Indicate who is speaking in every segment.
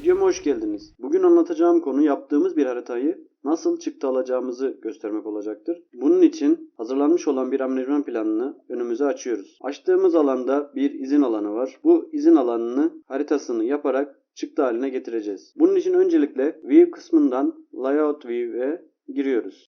Speaker 1: Videoma hoş geldiniz. Bugün anlatacağım konu yaptığımız bir haritayı nasıl çıktı alacağımızı göstermek olacaktır. Bunun için hazırlanmış olan bir aranjman planını önümüze açıyoruz. Açtığımız alanda bir izin alanı var. Bu izin alanını haritasını yaparak çıktı haline getireceğiz. Bunun için öncelikle View kısmından Layout View'e giriyoruz.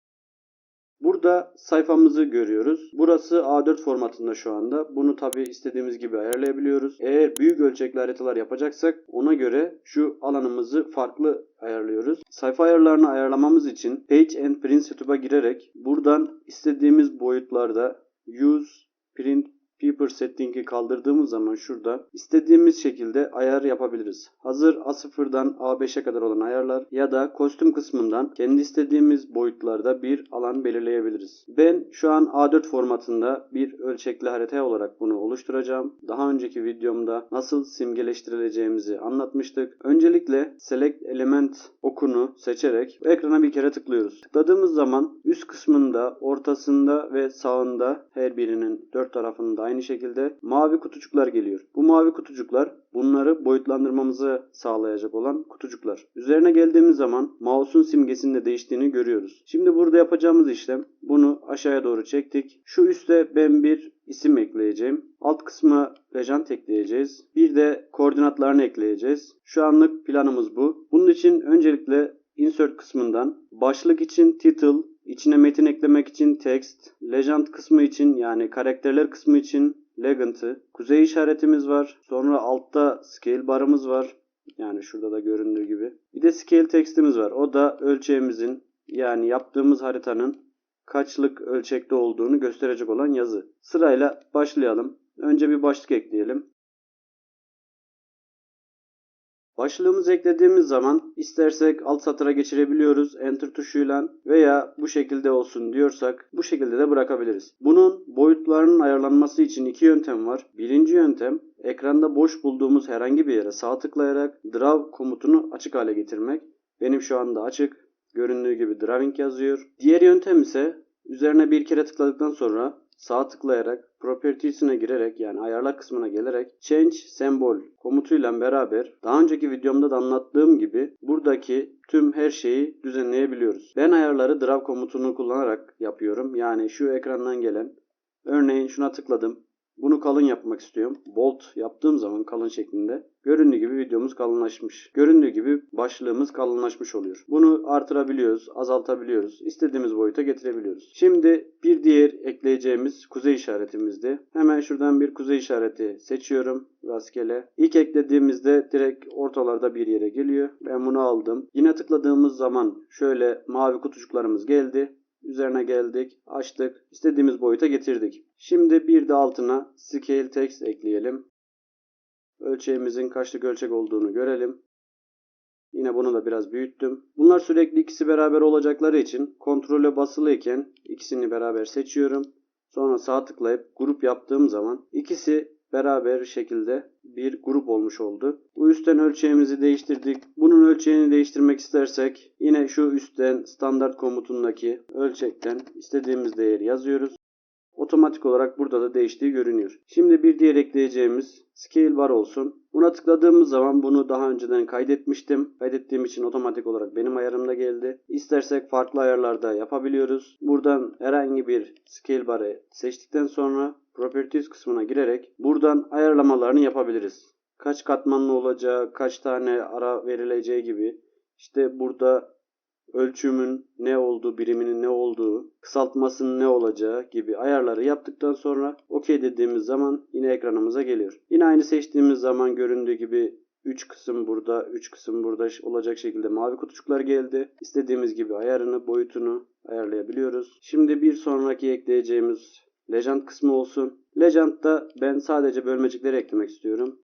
Speaker 1: Burada sayfamızı görüyoruz. Burası A4 formatında şu anda. Bunu tabi istediğimiz gibi ayarlayabiliyoruz. Eğer büyük ölçekli haritalar yapacaksak ona göre şu alanımızı farklı ayarlıyoruz. Sayfa ayarlarını ayarlamamız için Page and Print Setup'a girerek buradan istediğimiz boyutlarda Use Print Paper Setting'i kaldırdığımız zaman şurada istediğimiz şekilde ayar yapabiliriz. Hazır A0'dan A5'e kadar olan ayarlar ya da kostüm kısmından kendi istediğimiz boyutlarda bir alan belirleyebiliriz. Ben şu an A4 formatında bir ölçekli harita olarak bunu oluşturacağım. Daha önceki videomda nasıl simgeleştirileceğimizi anlatmıştık. Öncelikle Select Element okunu seçerek ekrana bir kere tıklıyoruz. Tıkladığımız zaman üst kısmında, ortasında ve sağında her birinin dört tarafında aynı şekilde mavi kutucuklar geliyor. Bu mavi kutucuklar bunları boyutlandırmamızı sağlayacak olan kutucuklar. Üzerine geldiğimiz zaman mouse'un simgesinin de değiştiğini görüyoruz. Şimdi burada yapacağımız işlem bunu aşağıya doğru çektik. Şu üste ben bir isim ekleyeceğim. Alt kısmı lejant ekleyeceğiz. Bir de koordinatlarını ekleyeceğiz. Şu anlık planımız bu. Bunun için öncelikle insert kısmından başlık için title, İçine metin eklemek için text, legend kısmı için yani karakterler kısmı için legend'ı, kuzey işaretimiz var. Sonra altta scale barımız var. Yani şurada da göründüğü gibi. Bir de scale text'imiz var. O da ölçeğimizin yani yaptığımız haritanın kaçlık ölçekte olduğunu gösterecek olan yazı. Sırayla başlayalım. Önce bir başlık ekleyelim. Başlığımızı eklediğimiz zaman istersek alt satıra geçirebiliyoruz enter tuşuyla veya bu şekilde olsun diyorsak bu şekilde de bırakabiliriz. Bunun boyutlarının ayarlanması için iki yöntem var. Birinci yöntem ekranda boş bulduğumuz herhangi bir yere sağ tıklayarak draw komutunu açık hale getirmek. Benim şu anda açık. Göründüğü gibi drawing yazıyor. Diğer yöntem ise üzerine bir kere tıkladıktan sonra sağ tıklayarak Properties'ine girerek yani ayarlar kısmına gelerek Change Symbol komutuyla beraber daha önceki videomda da anlattığım gibi buradaki tüm her şeyi düzenleyebiliyoruz. Ben ayarları Draw komutunu kullanarak yapıyorum. Yani şu ekrandan gelen örneğin şuna tıkladım. Bunu kalın yapmak istiyorum. Bold yaptığım zaman kalın şeklinde. Göründüğü gibi videomuz kalınlaşmış. Göründüğü gibi başlığımız kalınlaşmış oluyor. Bunu artırabiliyoruz, azaltabiliyoruz. İstediğimiz boyuta getirebiliyoruz. Şimdi bir diğer ekleyeceğimiz kuzey işaretimizdi. Hemen şuradan bir kuzey işareti seçiyorum rastgele. İlk eklediğimizde direkt ortalarda bir yere geliyor. Ben bunu aldım. Yine tıkladığımız zaman şöyle mavi kutucuklarımız geldi. Üzerine geldik, açtık, istediğimiz boyuta getirdik. Şimdi bir de altına scale text ekleyelim. Ölçeğimizin kaçlık ölçek olduğunu görelim. Yine bunu da biraz büyüttüm. Bunlar sürekli ikisi beraber olacakları için kontrole basılıyken ikisini beraber seçiyorum. Sonra sağ tıklayıp grup yaptığım zaman ikisi beraber şekilde bir grup olmuş oldu. Bu üstten ölçeğimizi değiştirdik. Bunun ölçeğini değiştirmek istersek yine şu üstten standart komutundaki ölçekten istediğimiz değeri yazıyoruz. Otomatik olarak burada da değiştiği görünüyor. Şimdi bir diğer ekleyeceğimiz scale bar olsun. Buna tıkladığımız zaman bunu daha önceden kaydetmiştim. Kaydettiğim için otomatik olarak benim ayarımda geldi. İstersek farklı ayarlarda yapabiliyoruz. Buradan herhangi bir scale barı seçtikten sonra Properties kısmına girerek buradan ayarlamalarını yapabiliriz. Kaç katmanlı olacağı, kaç tane ara verileceği gibi. İşte burada ölçümün ne olduğu, biriminin ne olduğu, kısaltmasının ne olacağı gibi ayarları yaptıktan sonra OK dediğimiz zaman yine ekranımıza geliyor. Yine aynı seçtiğimiz zaman göründüğü gibi 3 kısım burada, 3 kısım burada olacak şekilde mavi kutucuklar geldi. İstediğimiz gibi ayarını, boyutunu ayarlayabiliyoruz. Şimdi bir sonraki ekleyeceğimiz Legend kısmı olsun. Legend'da ben sadece bölmecikleri eklemek istiyorum.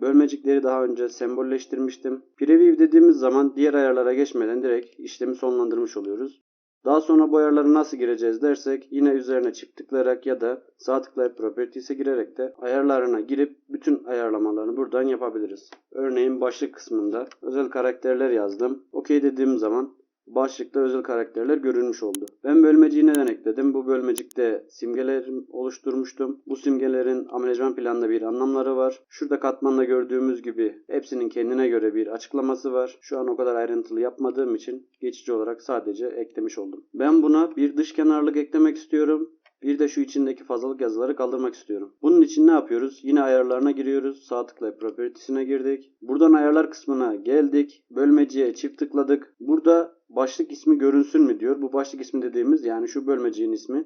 Speaker 1: Bölmecikleri daha önce sembolleştirmiştim. Preview dediğimiz zaman diğer ayarlara geçmeden direkt işlemi sonlandırmış oluyoruz. Daha sonra bu ayarları nasıl gireceğiz dersek yine üzerine çift tıklayarak ya da sağ tıklayıp Properties'e girerek de ayarlarına girip bütün ayarlamalarını buradan yapabiliriz. Örneğin başlık kısmında özel karakterler yazdım. OK dediğim zaman başlıkta özel karakterler görünmüş oldu. Ben bölmeciyi neden ekledim? Bu bölmecikte simgeler oluşturmuştum. Bu simgelerin amenajman planında bir anlamları var. Şurada katmanda gördüğümüz gibi hepsinin kendine göre bir açıklaması var. Şu an o kadar ayrıntılı yapmadığım için geçici olarak sadece eklemiş oldum. Ben buna bir dış kenarlık eklemek istiyorum. Bir de şu içindeki fazlalık yazıları kaldırmak istiyorum. Bunun için ne yapıyoruz? Yine ayarlarına giriyoruz. Sağ tıklayıp propertiesine girdik. Buradan ayarlar kısmına geldik. Bölmeciye çift tıkladık. Burada başlık ismi görünsün mü diyor. Bu başlık ismi dediğimiz yani şu bölmeciğin ismi.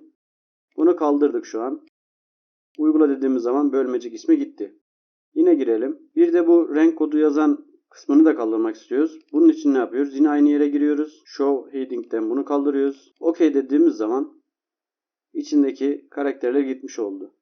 Speaker 1: Bunu kaldırdık şu an. Uygula dediğimiz zaman bölmecik ismi gitti. Yine girelim. Bir de bu renk kodu yazan kısmını da kaldırmak istiyoruz. Bunun için ne yapıyoruz? Yine aynı yere giriyoruz. Show heading'den bunu kaldırıyoruz. OK dediğimiz zaman içindeki karakterler gitmiş oldu.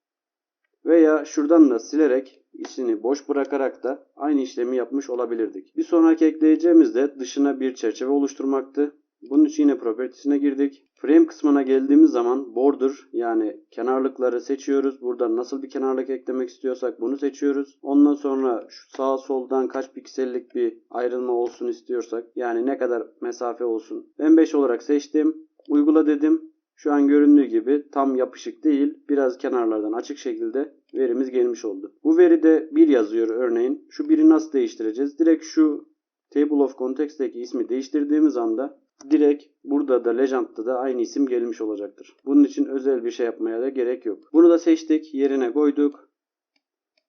Speaker 1: Veya şuradan da silerek içini boş bırakarak da aynı işlemi yapmış olabilirdik. Bir sonraki ekleyeceğimiz de dışına bir çerçeve oluşturmaktı. Bunun için yine propertiesine girdik. Frame kısmına geldiğimiz zaman border yani kenarlıkları seçiyoruz. Buradan nasıl bir kenarlık eklemek istiyorsak bunu seçiyoruz. Ondan sonra şu sağ soldan kaç piksellik bir ayrılma olsun istiyorsak yani ne kadar mesafe olsun. Ben 5 olarak seçtim. Uygula dedim. Şu an göründüğü gibi tam yapışık değil, biraz kenarlardan açık şekilde verimiz gelmiş oldu. Bu veride bir yazıyor örneğin. Şu biri nasıl değiştireceğiz? Direkt şu Table of Context'teki ismi değiştirdiğimiz anda direkt burada da Legend'da da aynı isim gelmiş olacaktır. Bunun için özel bir şey yapmaya da gerek yok. Bunu da seçtik, yerine koyduk.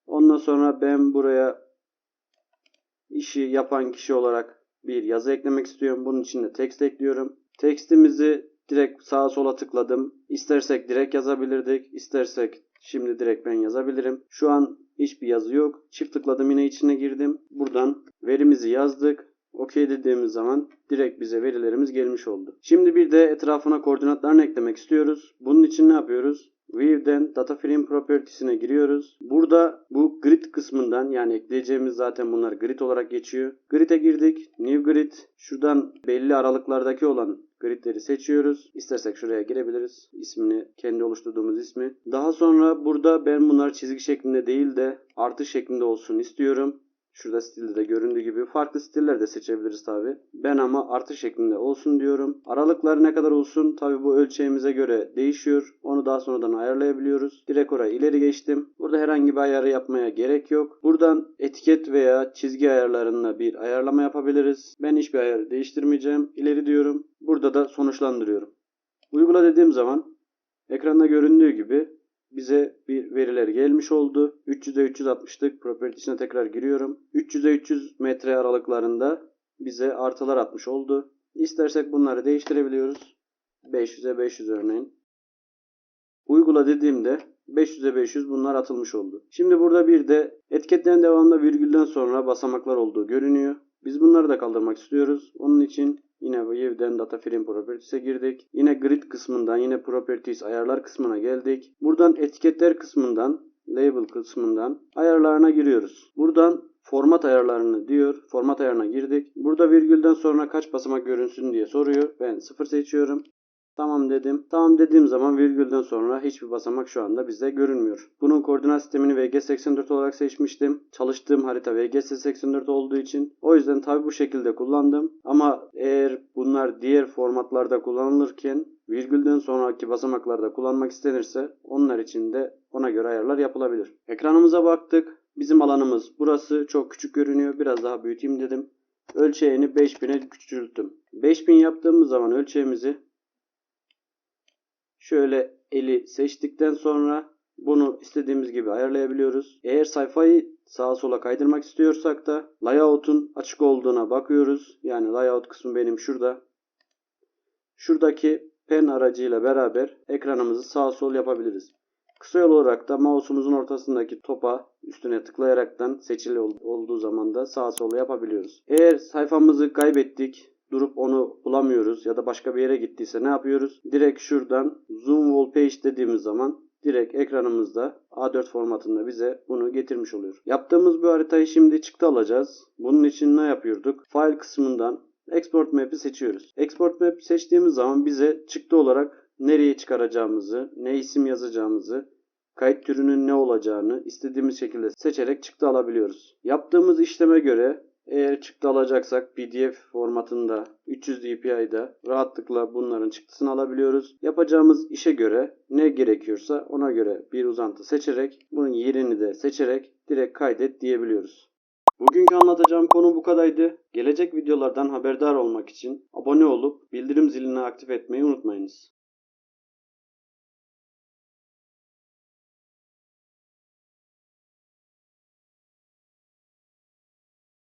Speaker 1: Ondan sonra ben buraya işi yapan kişi olarak bir yazı eklemek istiyorum. Bunun için de text ekliyorum. Tekstimizi Direkt sağa sola tıkladım. İstersek direkt yazabilirdik. İstersek şimdi direkt ben yazabilirim. Şu an hiçbir yazı yok. Çift tıkladım yine içine girdim. Buradan verimizi yazdık. OK dediğimiz zaman direkt bize verilerimiz gelmiş oldu. Şimdi bir de etrafına koordinatlarını eklemek istiyoruz. Bunun için ne yapıyoruz? View'den Data Frame Properties'ine giriyoruz. Burada bu grid kısmından yani ekleyeceğimiz zaten bunlar grid olarak geçiyor. Grid'e girdik. New Grid. Şuradan belli aralıklardaki olan gridleri seçiyoruz. İstersek şuraya girebiliriz. İsmini, kendi oluşturduğumuz ismi. Daha sonra burada ben bunları çizgi şeklinde değil de artı şeklinde olsun istiyorum. Şurada stilde de göründüğü gibi farklı stiller de seçebiliriz tabi. Ben ama artı şeklinde olsun diyorum. Aralıkları ne kadar olsun tabi bu ölçeğimize göre değişiyor. Onu daha sonradan ayarlayabiliyoruz. Direkt oraya ileri geçtim. Burada herhangi bir ayarı yapmaya gerek yok. Buradan etiket veya çizgi ayarlarında bir ayarlama yapabiliriz. Ben hiçbir ayarı değiştirmeyeceğim. İleri diyorum. Burada da sonuçlandırıyorum. Uygula dediğim zaman ekranda göründüğü gibi bize bir veriler gelmiş oldu. 300'e 360'lık propertiesine tekrar giriyorum. 300'e 300 metre aralıklarında bize artılar atmış oldu. İstersek bunları değiştirebiliyoruz. 500'e 500 örneğin. Uygula dediğimde 500'e 500 bunlar atılmış oldu. Şimdi burada bir de etiketlerin devamında virgülden sonra basamaklar olduğu görünüyor. Biz bunları da kaldırmak istiyoruz. Onun için Yine View'den Data Frame Properties'e girdik. Yine Grid kısmından yine Properties ayarlar kısmına geldik. Buradan etiketler kısmından Label kısmından ayarlarına giriyoruz. Buradan format ayarlarını diyor. Format ayarına girdik. Burada virgülden sonra kaç basamak görünsün diye soruyor. Ben 0 seçiyorum. Tamam dedim. Tamam dediğim zaman virgülden sonra hiçbir basamak şu anda bizde görünmüyor. Bunun koordinat sistemini VG84 olarak seçmiştim. Çalıştığım harita VGS84 olduğu için. O yüzden tabi bu şekilde kullandım. Ama eğer bunlar diğer formatlarda kullanılırken virgülden sonraki basamaklarda kullanmak istenirse onlar için de ona göre ayarlar yapılabilir. Ekranımıza baktık. Bizim alanımız burası çok küçük görünüyor. Biraz daha büyüteyim dedim. Ölçeğini 5000'e küçülttüm. 5000 yaptığımız zaman ölçeğimizi Şöyle eli seçtikten sonra bunu istediğimiz gibi ayarlayabiliyoruz. Eğer sayfayı sağa sola kaydırmak istiyorsak da layout'un açık olduğuna bakıyoruz. Yani layout kısmı benim şurada. Şuradaki pen aracıyla beraber ekranımızı sağ sol yapabiliriz. Kısa yol olarak da mouse'umuzun ortasındaki topa üstüne tıklayaraktan seçili olduğu zaman da sağ sol yapabiliyoruz. Eğer sayfamızı kaybettik durup onu bulamıyoruz ya da başka bir yere gittiyse ne yapıyoruz? Direkt şuradan zoom wall page dediğimiz zaman direkt ekranımızda A4 formatında bize bunu getirmiş oluyor. Yaptığımız bu haritayı şimdi çıktı alacağız. Bunun için ne yapıyorduk? File kısmından Export Map'i seçiyoruz. Export Map seçtiğimiz zaman bize çıktı olarak nereye çıkaracağımızı, ne isim yazacağımızı, kayıt türünün ne olacağını istediğimiz şekilde seçerek çıktı alabiliyoruz. Yaptığımız işleme göre Eğer çıktı alacaksak PDF formatında 300 dpi'de rahatlıkla bunların çıktısını alabiliyoruz. Yapacağımız işe göre ne gerekiyorsa ona göre bir uzantı seçerek bunun yerini de seçerek direkt kaydet diyebiliyoruz. Bugünkü anlatacağım konu bu kadardı. Gelecek videolardan haberdar olmak için abone olup bildirim zilini aktif etmeyi unutmayınız.